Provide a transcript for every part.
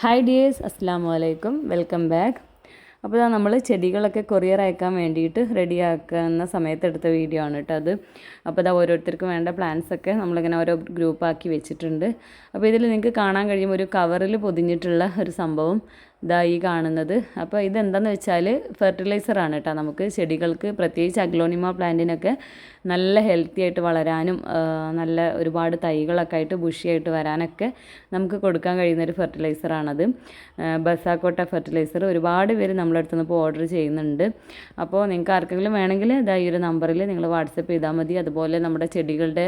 Hi dears അസ്സാം വലൈക്കും welcome back അപ്പോൾ നമ്മൾ ചെടികളൊക്കെ കൊറിയർ അയക്കാൻ വേണ്ടിയിട്ട് റെഡിയാക്കുന്ന സമയത്ത് എടുത്ത വീഡിയോ ആണ് കേട്ടോ അത്. അപ്പോൾ ഇതാ ഓരോരുത്തർക്കും വേണ്ട പ്ലാൻസ് ഒക്കെ നമ്മളിങ്ങനെ ഓരോ ഗ്രൂപ്പാക്കി വെച്ചിട്ടുണ്ട്. അപ്പോൾ ഇതിൽ നിങ്ങൾക്ക് കാണാൻ കഴിയും ഒരു കവറിൽ പൊതിഞ്ഞിട്ടുള്ള ഒരു സംഭവം. ഇതാ ഈ കാണുന്നത്. അപ്പോൾ ഇതെന്താണെന്ന് വെച്ചാൽ ഫെർട്ടിലൈസറാണ് കേട്ടോ. നമുക്ക് ചെടികൾക്ക് പ്രത്യേകിച്ച് അഗ്ലോണിമ പ്ലാന്റിനൊക്കെ നല്ല ഹെൽത്തി ആയിട്ട് വളരാനും നല്ല ഒരുപാട് തൈകളൊക്കെ ആയിട്ട് ബുഷിയായിട്ട് വരാനൊക്കെ നമുക്ക് കൊടുക്കാൻ കഴിയുന്ന ഒരു ഫെർട്ടിലൈസറാണത് ബസാക്കോട്ട ഫെർട്ടിലൈസർ ഒരുപാട് പേര് നമ്മുടെ അടുത്ത് ഇപ്പോൾ ഓർഡർ ചെയ്യുന്നുണ്ട്. അപ്പോൾ നിങ്ങൾക്ക് ആർക്കെങ്കിലും വേണമെങ്കിൽ ഇതാ ഈ ഒരു നമ്പറിൽ നിങ്ങൾ വാട്സപ്പ് ചെയ്താൽ മതി. അതുപോലെ നമ്മുടെ ചെടികളുടെ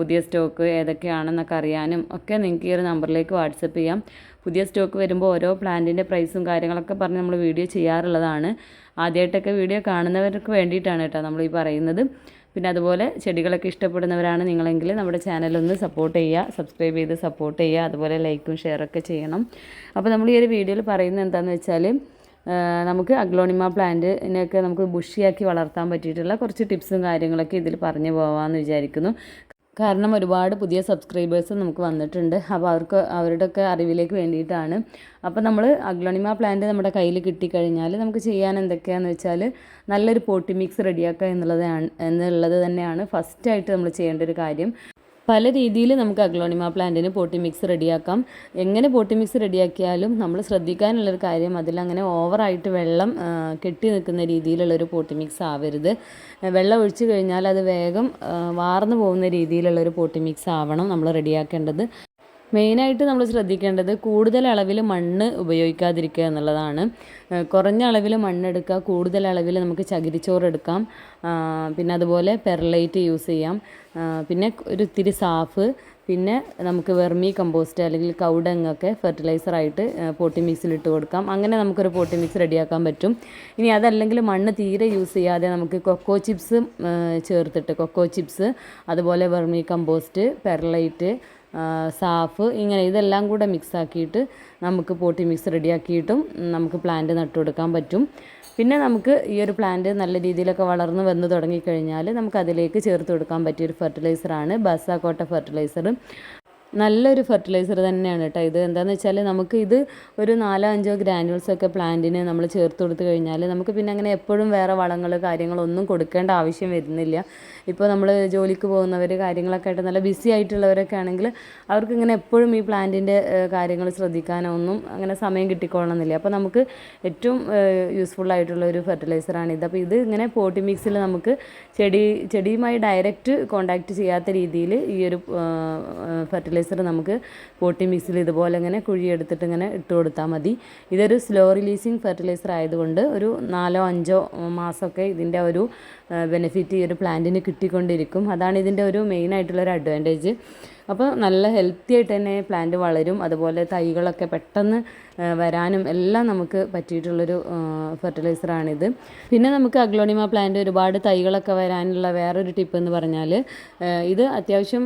പുതിയ സ്റ്റോക്ക് ഏതൊക്കെയാണെന്നൊക്കെ അറിയാനും ഒക്കെ നിങ്ങൾക്ക് ഈ ഒരു നമ്പറിലേക്ക് വാട്സപ്പ് ചെയ്യാം. പുതിയ സ്റ്റോക്ക് വരുമ്പോൾ ഓരോ പ്ലാന്റിന്റെ പ്രൈസും കാര്യങ്ങളൊക്കെ പറഞ്ഞ് നമ്മൾ വീഡിയോ ചെയ്യാറുള്ളതാണ്. ആദ്യമായിട്ടൊക്കെ വീഡിയോ കാണുന്നവർക്ക് വേണ്ടിയിട്ടാണ് കേട്ടോ നമ്മൾ ഈ പറയുന്നത്. പിന്നെ അതുപോലെ ചെടികളൊക്കെ ഇഷ്ടപ്പെടുന്നവരാണ് നിങ്ങളെങ്കിൽ നമ്മുടെ ചാനലൊന്ന് സപ്പോർട്ട് ചെയ്യുക സബ്സ്ക്രൈബ് ചെയ്ത് സപ്പോർട്ട് ചെയ്യുക അതുപോലെ ലൈക്കും ഷെയറൊക്കെ ചെയ്യണം. അപ്പോൾ നമ്മൾ ഈ ഒരു വീഡിയോയിൽ പറയുന്നത് എന്താണെന്ന് വെച്ചാൽ നമുക്ക് അഗ്ലോണിമ പ്ലാന്റിനെയൊക്കെ നമുക്ക് ബുഷിയാക്കി വളർത്താൻ പറ്റിയിട്ടുള്ള കുറച്ച് ടിപ്സും കാര്യങ്ങളൊക്കെ ഇതിൽ പറഞ്ഞു പോകാമെന്ന് വിചാരിക്കുന്നു. കാരണം ഒരുപാട് പുതിയ സബ്സ്ക്രൈബേഴ്സ് നമുക്ക് വന്നിട്ടുണ്ട്. അപ്പോൾ അവർക്ക് അവരുടെയൊക്കെ അറിവിലേക്ക് വേണ്ടിയിട്ടാണ്. അപ്പോൾ നമ്മൾ അഗ്ലോണിമ പ്ലാന്റ് നമ്മുടെ കയ്യിൽ കിട്ടിക്കഴിഞ്ഞാൽ നമുക്ക് ചെയ്യാൻ എന്തൊക്കെയാണെന്ന് വെച്ചാൽ നല്ലൊരു പോട്ടി മിക്സ് റെഡിയാക്കുക എന്നുള്ളതാണ് എന്നുള്ളത് തന്നെയാണ് ഫസ്റ്റായിട്ട് നമ്മൾ ചെയ്യേണ്ട ഒരു കാര്യം. പല രീതിയിൽ നമുക്ക് അഗ്ലോണിമ പ്ലാന്റിന് പോട്ടി മിക്സ് റെഡിയാക്കാം. എങ്ങനെ പോട്ടി മിക്സ് റെഡിയാക്കിയാലും നമ്മൾ ശ്രദ്ധിക്കാനുള്ളൊരു കാര്യം അതിലങ്ങനെ ഓവറായിട്ട് വെള്ളം കെട്ടി നിൽക്കുന്ന രീതിയിലുള്ളൊരു പോട്ടി മിക്സ് ആവരുത്. വെള്ളം ഒഴിച്ചു കഴിഞ്ഞാൽ അത് വേഗം വാർന്നു പോകുന്ന രീതിയിലുള്ളൊരു പോട്ടി മിക്സ് ആവണം നമ്മൾ റെഡിയാക്കേണ്ടത്. മെയിനായിട്ട് നമ്മൾ ശ്രദ്ധിക്കേണ്ടത് കൂടുതൽ അളവിൽ മണ്ണ് ഉപയോഗിക്കാതിരിക്കുക എന്നുള്ളതാണ്. കുറഞ്ഞ അളവിൽ മണ്ണെടുക്കുക കൂടുതൽ അളവിൽ നമുക്ക് ചകിരിച്ചോറ് എടുക്കാം. പിന്നെ അതുപോലെ പെർലൈറ്റ് യൂസ് ചെയ്യാം. പിന്നെ ഒരു ഇത്തിരി സാഫ് പിന്നെ നമുക്ക് വെർമി കമ്പോസ്റ്റ് അല്ലെങ്കിൽ കൗഡങ്ങൊക്കെ ഫെർട്ടിലൈസറായിട്ട് പോട്ടി മിക്സിൽ ഇട്ട് കൊടുക്കാം. അങ്ങനെ നമുക്കൊരു പോട്ടി മിക്സ് റെഡിയാക്കാൻ പറ്റും. ഇനി അതല്ലെങ്കിൽ മണ്ണ് തീരെ യൂസ് ചെയ്യാതെ നമുക്ക് കൊക്കോ ചിപ്സ് ചേർത്തിട്ട് കൊക്കോ ചിപ്സ് അതുപോലെ വെർമി കമ്പോസ്റ്റ് പെർലൈറ്റ് സാഫ് ഇങ്ങനെ ഇതെല്ലാം കൂടെ മിക്സാക്കിയിട്ട് നമുക്ക് പോട്ടി മിക്സ് റെഡിയാക്കിയിട്ടും നമുക്ക് പ്ലാന്റ് നട്ടു കൊടുക്കാൻ പറ്റും. പിന്നെ നമുക്ക് ഈ ഒരു പ്ലാന്റ് നല്ല രീതിയിലൊക്കെ വളർന്ന് വന്ന് തുടങ്ങിക്കഴിഞ്ഞാൽ നമുക്ക് അതിലേക്ക് ചേർത്ത് കൊടുക്കാൻ പറ്റിയൊരു ഫെർട്ടിലൈസറാണ് ബസാക്കോട്ട ഫെർട്ടിലൈസർ നല്ലൊരു ഫെർട്ടിലൈസർ തന്നെയാണ് കേട്ടോ ഇത്. എന്താണെന്ന് വെച്ചാൽ നമുക്ക് ഇത് ഒരു നാലോ അഞ്ചോ ഗ്രാനുവൽസ് ഒക്കെ പ്ലാന്റിന് നമ്മൾ ചേർത്ത് കൊടുത്തു കഴിഞ്ഞാൽ നമുക്ക് പിന്നെ അങ്ങനെ എപ്പോഴും വേറെ വളങ്ങൾ കാര്യങ്ങളൊന്നും കൊടുക്കേണ്ട ആവശ്യം വരുന്നില്ല. ഇപ്പോൾ നമ്മൾ ജോലിക്ക് പോകുന്നവർ കാര്യങ്ങളൊക്കെ ആയിട്ട് നല്ല ബിസി ആയിട്ടുള്ളവരൊക്കെ ആണെങ്കിൽ അവർക്ക് ഇങ്ങനെ എപ്പോഴും ഈ പ്ലാന്റിന്റെ കാര്യങ്ങൾ ശ്രദ്ധിക്കാനൊന്നും അങ്ങനെ സമയം കിട്ടിക്കൊള്ളണമെന്നില്ല. അപ്പോൾ നമുക്ക് ഏറ്റവും യൂസ്ഫുൾ ആയിട്ടുള്ള ഒരു ഫെർട്ടിലൈസറാണ് ഇത്. അപ്പോൾ ഇത് ഇങ്ങനെ പോട്ടി മിക്സിൽ നമുക്ക് ചെടി ചെടിയുമായി ഡയറക്റ്റ് കോണ്ടാക്ട് ചെയ്യാത്ത രീതിയിൽ ഈ ഒരു ഫെർട്ടിലൈസർ നമുക്ക് പോട്ടി മിക്സിൽ ഇതുപോലെ ഇങ്ങനെ കുഴിയെടുത്തിട്ട് ഇങ്ങനെ ഇട്ട് കൊടുത്താൽ മതി. ഇതൊരു സ്ലോ റിലീസിങ് ഫെർട്ടിലൈസർ ആയതുകൊണ്ട് ഒരു നാലോ അഞ്ചോ മാസമൊക്കെ ഇതിന്റെ ഒരു ബെനിഫിറ്റ് ഈ ഒരു പ്ലാന്റിന് കിട്ടിക്കൊണ്ടിരിക്കും. അതാണ് ഇതിന്റെ ഒരു മെയിൻ ആയിട്ടുള്ള ഒരു അഡ്വാന്റേജ് അപ്പോൾ നല്ല ഹെൽത്തി ആയിട്ട് തന്നെ പ്ലാന്റ് വളരും. അതുപോലെ തൈകളൊക്കെ പെട്ടെന്ന് വരാനും എല്ലാം നമുക്ക് പറ്റിയിട്ടുള്ളൊരു ഫെർട്ടിലൈസറാണിത് പിന്നെ നമുക്ക് അഗ്ലോണിമ പ്ലാന്റ് ഒരുപാട് തൈകളൊക്കെ വരാനുള്ള വേറൊരു ടിപ്പ് എന്ന് പറഞ്ഞാൽ ഇത് അത്യാവശ്യം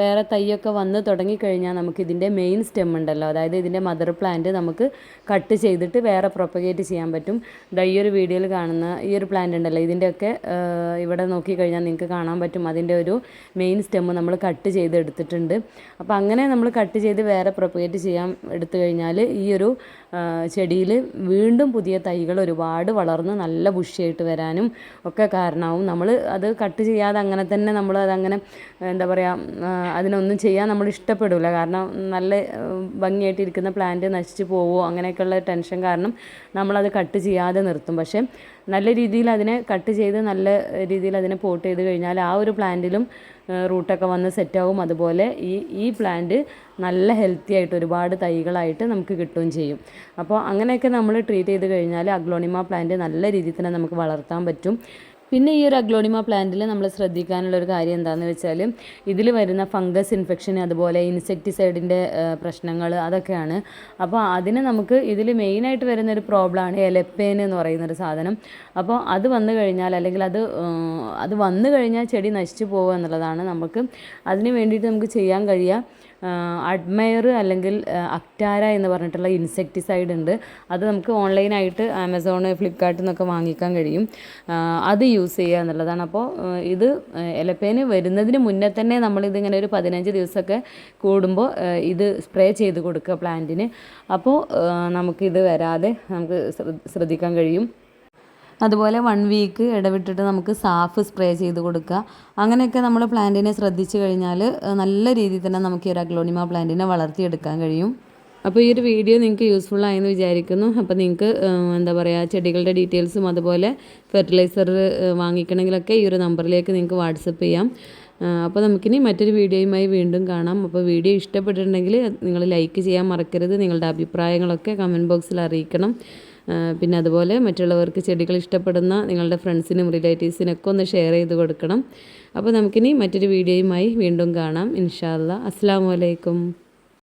വേറെ തൈയൊക്കെ വന്ന് തുടങ്ങിക്കഴിഞ്ഞാൽ നമുക്ക് ഇതിന്റെ മെയിൻ സ്റ്റെം ഉണ്ടല്ലോ. അതായത് ഇതിന്റെ മദർ പ്ലാന്റ് നമുക്ക് കട്ട് ചെയ്തിട്ട് വേറെ പ്രൊപ്പഗേറ്റ് ചെയ്യാൻ പറ്റും. ദാ ഈ ഒരു വീഡിയോയിൽ കാണുന്ന ഈ ഒരു പ്ലാന്റ് ഉണ്ടല്ലോ. ഇതിന്റെയൊക്കെ ഇവിടെ നോക്കിക്കഴിഞ്ഞാൽ നിങ്ങൾക്ക് കാണാൻ പറ്റും. അതിന്റെ ഒരു മെയിൻ സ്റ്റെം നമ്മൾ കട്ട് ചെയ്ത് എടുത്തിട്ടുണ്ട് അപ്പോൾ അങ്ങനെ നമ്മൾ കട്ട് ചെയ്ത് വേറെ പ്രൊപ്പഗേറ്റ് ചെയ്യാൻ എടുത്തു കഴിഞ്ഞാൽ ഈ ഒരു ചെടിയിൽ വീണ്ടും പുതിയ തൈകൾ ഒരുപാട് വളർന്ന് നല്ല ബുഷിയായിട്ട് വരാനും ഒക്കെ കാരണമാവും നമ്മൾ അത് കട്ട് ചെയ്യാതെ അങ്ങനെ തന്നെ നമ്മൾ അതങ്ങനെ എന്താ പറയുക അതിനൊന്നും ചെയ്യാൻ നമ്മൾ ഇഷ്ടപ്പെടില്ല കാരണം നല്ല ഭംഗിയായിട്ട് ഭംഗിയായിട്ടിരിക്കുന്ന പ്ലാന്റ് നശിച്ചു പോവോ അങ്ങനെയൊക്കെയുള്ള ടെൻഷൻ കാരണം നമ്മളത് കട്ട് ചെയ്യാതെ നിർത്തും. പക്ഷേ നല്ല രീതിയിൽ അതിനെ കട്ട് ചെയ്ത് നല്ല രീതിയിൽ അതിനെ പോട്ട് ചെയ്ത് കഴിഞ്ഞാൽ ആ ഒരു പ്ലാന്റിലും റൂട്ടൊക്കെ വന്ന് സെറ്റാവും അതുപോലെ ഈ ഈ പ്ലാന്റ് നല്ല ഹെൽത്തി ആയിട്ട് ഒരുപാട് തൈകളായിട്ട് നമുക്ക് കിട്ടുകയും ചെയ്യും. അപ്പോൾ അങ്ങനെയൊക്കെ നമ്മൾ ട്രീറ്റ് ചെയ്ത് കഴിഞ്ഞാൽ അഗ്ലോണിമ പ്ലാന്റ് നല്ല രീതിയിൽ തന്നെ നമുക്ക് വളർത്താൻ പറ്റും. പിന്നെ ഈ ഒരു അഗ്ലോണിമ പ്ലാന്റിൽ നമ്മൾ ശ്രദ്ധിക്കാനുള്ള ഒരു കാര്യം എന്താണെന്ന് വെച്ചാൽ ഇതിൽ വരുന്ന ഫംഗസ് ഇൻഫെക്ഷൻ അതുപോലെ ഇൻസെക്ടിസൈഡിന്റെ പ്രശ്നങ്ങൾ അതൊക്കെയാണ്. അപ്പോൾ അതിന് നമുക്ക് ഇതിൽ മെയിനായിട്ട് വരുന്ന ഒരു പ്രോബ്ലമാണ് എലപ്പേൻ എന്ന് പറയുന്നൊരു സാധനം. അപ്പോൾ അത് വന്നു കഴിഞ്ഞാൽ അല്ലെങ്കിൽ അത് അത് വന്നു കഴിഞ്ഞാൽ ചെടി നശിച്ചു പോകുക എന്നുള്ളതാണ് നമുക്ക് അതിന് വേണ്ടിയിട്ട് നമുക്ക് ചെയ്യാൻ കഴിയുക. അഡ്മയർ അല്ലെങ്കിൽ അക്ടാര എന്ന് പറഞ്ഞിട്ടുള്ള ഇൻസെക്ടിസൈഡ് ഉണ്ട്. അത് നമുക്ക് ഓൺലൈനായിട്ട് ആമസോൺ ഫ്ലിപ്കാർട്ടിൽ നിന്നൊക്കെ വാങ്ങിക്കാൻ കഴിയും. അത് യൂസ് ചെയ്യുക എന്നുള്ളതാണ്. അപ്പോൾ ഇത് എലപ്പേന് വരുന്നതിന് മുന്നേ തന്നെ നമ്മളിതിങ്ങനെ ഒരു പതിനഞ്ച് ദിവസമൊക്കെ കൂടുമ്പോൾ ഇത് സ്പ്രേ ചെയ്ത് കൊടുക്കുക പ്ലാന്റിന് അപ്പോൾ നമുക്കിത് വരാതെ നമുക്ക് ശ്രദ്ധിക്കാൻ കഴിയും. അതുപോലെ വൺ വീക്ക് ഇടവിട്ടിട്ട് നമുക്ക് സാഫ് സ്പ്രേ ചെയ്ത് കൊടുക്കുക. അങ്ങനെയൊക്കെ നമ്മൾ പ്ലാന്റിനെ ശ്രദ്ധിച്ചു കഴിഞ്ഞാൽ നല്ല രീതിയിൽ തന്നെ നമുക്ക് ഈ ഒരു അഗ്ലോണിമ പ്ലാന്റിനെ വളർത്തിയെടുക്കാൻ കഴിയും. അപ്പോൾ ഈ ഒരു വീഡിയോ നിങ്ങൾക്ക് യൂസ്ഫുൾ ആയെന്ന് വിചാരിക്കുന്നു. അപ്പോൾ നിങ്ങൾക്ക് എന്താ പറയുക ചെടികളുടെ ഡീറ്റെയിൽസും അതുപോലെ ഫെർട്ടിലൈസർ വാങ്ങിക്കണമെങ്കിലൊക്കെ ഈ ഒരു നമ്പറിലേക്ക് നിങ്ങൾക്ക് വാട്സപ്പ് ചെയ്യാം. അപ്പോൾ നമുക്കിനി മറ്റൊരു വീഡിയോയുമായി വീണ്ടും കാണാം. അപ്പോൾ വീഡിയോ ഇഷ്ടപ്പെട്ടിട്ടുണ്ടെങ്കിൽ നിങ്ങൾ ലൈക്ക് ചെയ്യാൻ മറക്കരുത്. നിങ്ങളുടെ അഭിപ്രായങ്ങളൊക്കെ കമന്റ് ബോക്സിൽ അറിയിക്കണം. പിന്നെ അതുപോലെ മറ്റുള്ളവർക്ക് ചെടികൾ ഇഷ്ടപ്പെടുന്ന നിങ്ങളുടെ ഫ്രണ്ട്സിനും റിലേറ്റീവ്സിനൊക്കെ ഒന്ന് ഷെയർ ചെയ്ത് കൊടുക്കണം. അപ്പോൾ നമുക്കിനി മറ്റൊരു വീഡിയോയുമായി വീണ്ടും കാണാം. ഇൻഷാല്ല അസ്സാം വലൈക്കും